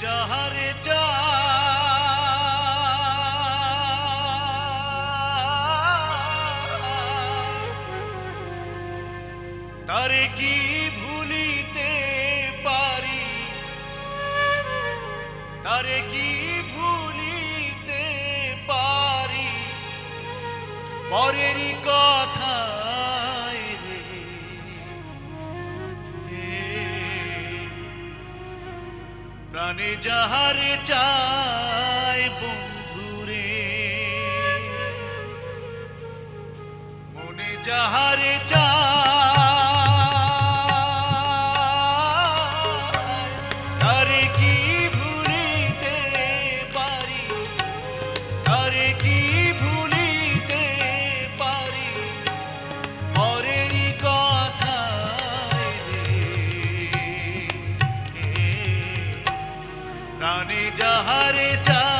যাহারে চা ভুলিতে পারি? ভুলিতে পারি? পরেরই কথা প্রাণে যাহারে চায় বন্ধুরে। মনে যাহারে চায় প্রাণে যাহারে চায়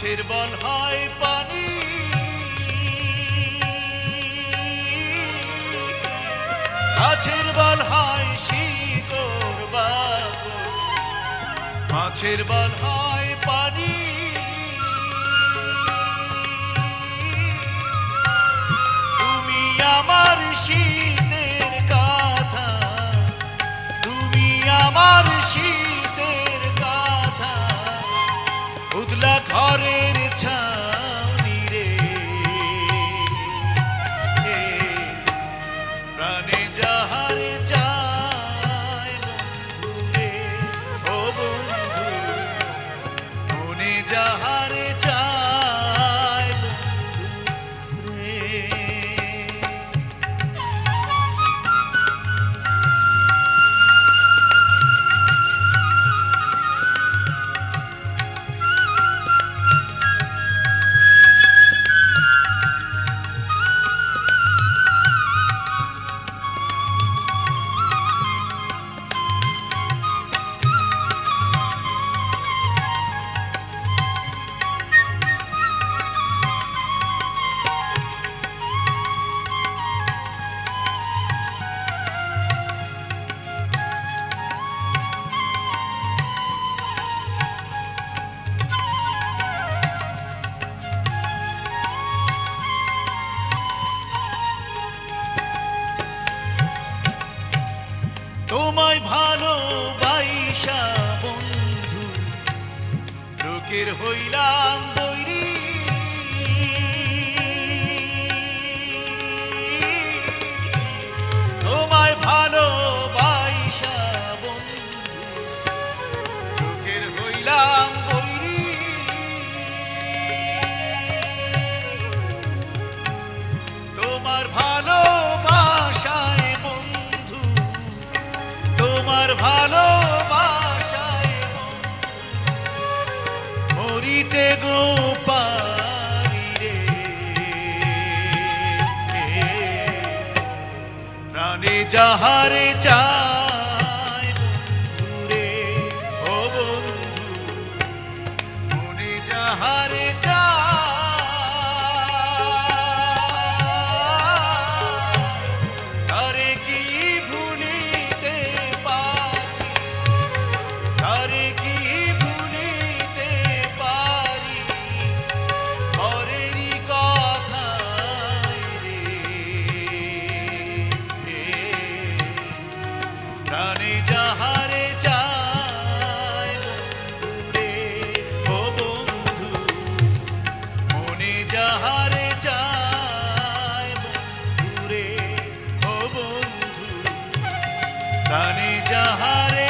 মাছের বল হয় পানি। গাছের বল হয় শিকড় বা মাছের বল হয় মনে লোকের হইলাম বৈরি। তোমায় ভালোবাইসা বন্ধু হইলাম তোমার ভালোবাসায় বন্ধু তোমার ভালোবাসায় মরিতে গো পারি রে। প্রাণে যাহারে চায় যাহারে